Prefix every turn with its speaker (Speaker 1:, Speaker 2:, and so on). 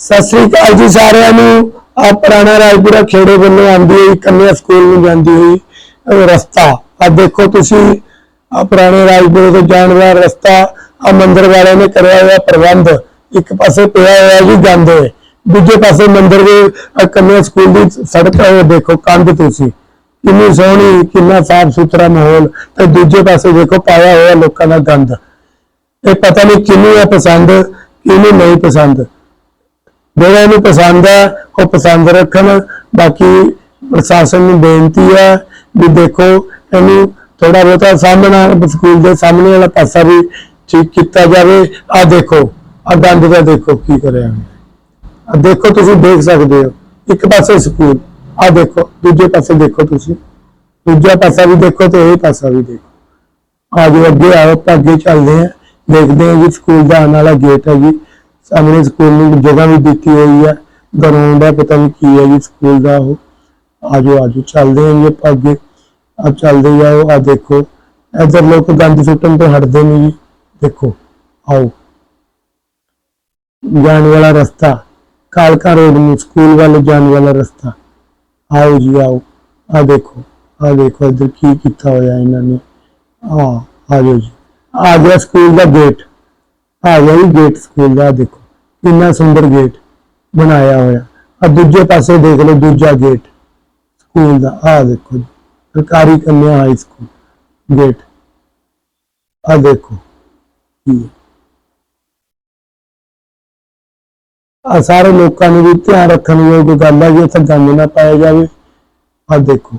Speaker 1: ਸਤਿ ਸ੍ਰੀ ਅਕਾਲ ਜੀ ਸਾਰਿਆਂ ਨੂੰ। ਆ ਪੁਰਾਣਾ ਰਾਜਪੁਰਾ ਖੇੜੇ ਵੱਲੋਂ ਆਉਂਦੀ ਹੋਈ ਕੰਨਿਆ ਸਕੂਲ ਨੂੰ ਜਾਂਦੀ ਹੋਈ ਰਸਤਾ। ਆ ਦੇਖੋ ਤੁਸੀਂ ਆ ਪੁਰਾਣੇ ਰਾਜਪੁਰੇ ਤੋਂ ਜਾਣ ਵਾਲਾ ਰਸਤਾ ਆ ਮੰਦਿਰ ਵਾਲਿਆਂ ਨੇ ਕਰਿਆ ਹੋਇਆ ਪ੍ਰਬੰਧ। ਇੱਕ ਪਾਸੇ ਪਿਆ ਹੋਇਆ ਜੀ ਗੰਦ, ਦੂਜੇ ਪਾਸੇ ਮੰਦਿਰ ਦੇ ਕੰਨਿਆ ਸਕੂਲ ਦੀ ਸੜਕ ਹੈ ਦੇਖੋ ਕੰਧ ਤੁਸੀਂ। ਕਿੰਨੀ ਸੋਹਣੀ, ਕਿੰਨਾ ਸਾਫ਼ ਸੁਥਰਾ ਮਾਹੌਲ, ਤੇ ਦੂਜੇ ਪਾਸੇ ਦੇਖੋ ਪਾਇਆ ਹੋਇਆ ਲੋਕਾਂ ਦਾ ਗੰਦ। ਇਹ ਪਤਾ ਨਹੀਂ ਕਿਹਨੂੰ ਹੈ ਪਸੰਦ, ਕਿਹਨੂੰ ਨਹੀਂ ਪਸੰਦ। ਜਿਹੜਾ ਇਹਨੂੰ ਪਸੰਦ ਹੈ ਉਹ ਪਸੰਦ ਰੱਖਣ। ਬਾਕੀ ਪ੍ਰਸ਼ਾਸਨ ਨੂੰ ਬੇਨਤੀ ਹੈ ਵੀ ਦੇਖੋ, ਇਹਨੂੰ ਥੋੜਾ ਬਹੁਤਾ ਸਾਹਮਣਾ, ਸਕੂਲ ਦੇ ਸਾਹਮਣੇ ਵਾਲਾ ਪਾਸਾ ਵੀ ਠੀਕ ਕੀਤਾ ਜਾਵੇ। ਆ ਦੇਖੋ ਆ ਗੰਦ ਦਾ ਦੇਖੋ ਕੀ ਕਰਿਆ ਆ ਦੇਖੋ ਤੁਸੀਂ ਦੇਖ ਸਕਦੇ ਹੋ, ਇੱਕ ਪਾਸੇ ਸਕੂਲ ਆ ਦੇਖੋ, ਦੂਜੇ ਪਾਸੇ ਦੇਖੋ ਤੁਸੀਂ। ਦੂਜਾ ਪਾਸਾ ਵੀ ਦੇਖੋ ਤੇ ਇਹ ਪਾਸਾ ਵੀ ਦੇਖੋ। ਆਜੋ ਅੱਗੇ ਆਓ, ਆਪਾਂ ਅੱਗੇ ਚੱਲਦੇ ਹਾਂ। ਦੇਖਦੇ ਹਾਂ ਜੀ, ਸਕੂਲ ਦਾ ਆਉਣ ਵਾਲਾ ਗੇਟ ਹੈ ਜੀ। ਸਾਹਮਣੇ ਸਕੂਲ ਨੂੰ ਜਗ੍ਹਾ ਵੀ ਦਿੱਤੀ ਹੋਈ ਹੈ ਗਰਾਊਂਡ ਹੈ ਪਤਾ ਨਹੀਂ ਕੀ ਹੈ ਜੀ, ਸਕੂਲ ਦਾ ਉਹ। ਆਜੋ ਆਜੋ, ਚੱਲਦੇ ਹਾਂ ਜੀ ਅੱਗੇ। ਆ ਚੱਲਦੇ ਜਾਓ ਆ ਦੇਖੋ। ਇੱਧਰ ਲੋਕ ਗੰਦ ਸੁੱਟਣ ਤੋਂ ਹਟਦੇ ਨਹੀਂ ਜੀ। ਦੇਖੋ, ਆਓ। ਜਾਣ ਵਾਲਾ ਰਸਤਾ, ਕਾਲਕਾ ਰੋਡ ਨੂੰ, ਸਕੂਲ ਵੱਲ ਜਾਣ ਵਾਲਾ ਰਸਤਾ। ਆਓ ਜੀ, ਆਓ। ਆ ਦੇਖੋ ਆ ਦੇਖੋ ਇੱਧਰ ਕੀ ਕੀਤਾ ਹੋਇਆ ਇਹਨਾਂ ਨੇ। ਆ ਆ ਜਾਓ ਜੀ। ਆ ਗਿਆ ਸਕੂਲ ਦਾ ਗੇਟ। ਆ ਗਿਆ ਜੀ ਗੇਟ ਸਕੂਲ ਦਾ, ਆਹ ਦੇਖੋ। ਕਿੰਨਾ ਸੁੰਦਰ ਗੇਟ ਬਣਾਇਆ ਹੋਇਆ। ਆ ਦੂਜੇ ਪਾਸੇ ਦੇਖ ਲਓ, ਦੂਜਾ ਗੇਟ ਸਕੂਲ ਦਾ ਆ ਦੇਖੋ ਸਰਕਾਰੀ ਕੰਨਿਆ ਹਾਈ ਸਕੂਲ ਗੇਟ ਆ ਦੇਖੋ, ਕੀ ਆ ਸਾਰੇ ਲੋਕਾਂ ਨੂੰ ਵੀ ਧਿਆਨ ਰੱਖਣ ਯੋਗ ਗੱਲ ਹੈ ਕਿ ਇੱਥੇ ਗੰਦ ਨਾ ਪਾਇਆ ਜਾਵੇ। ਆ ਦੇਖੋ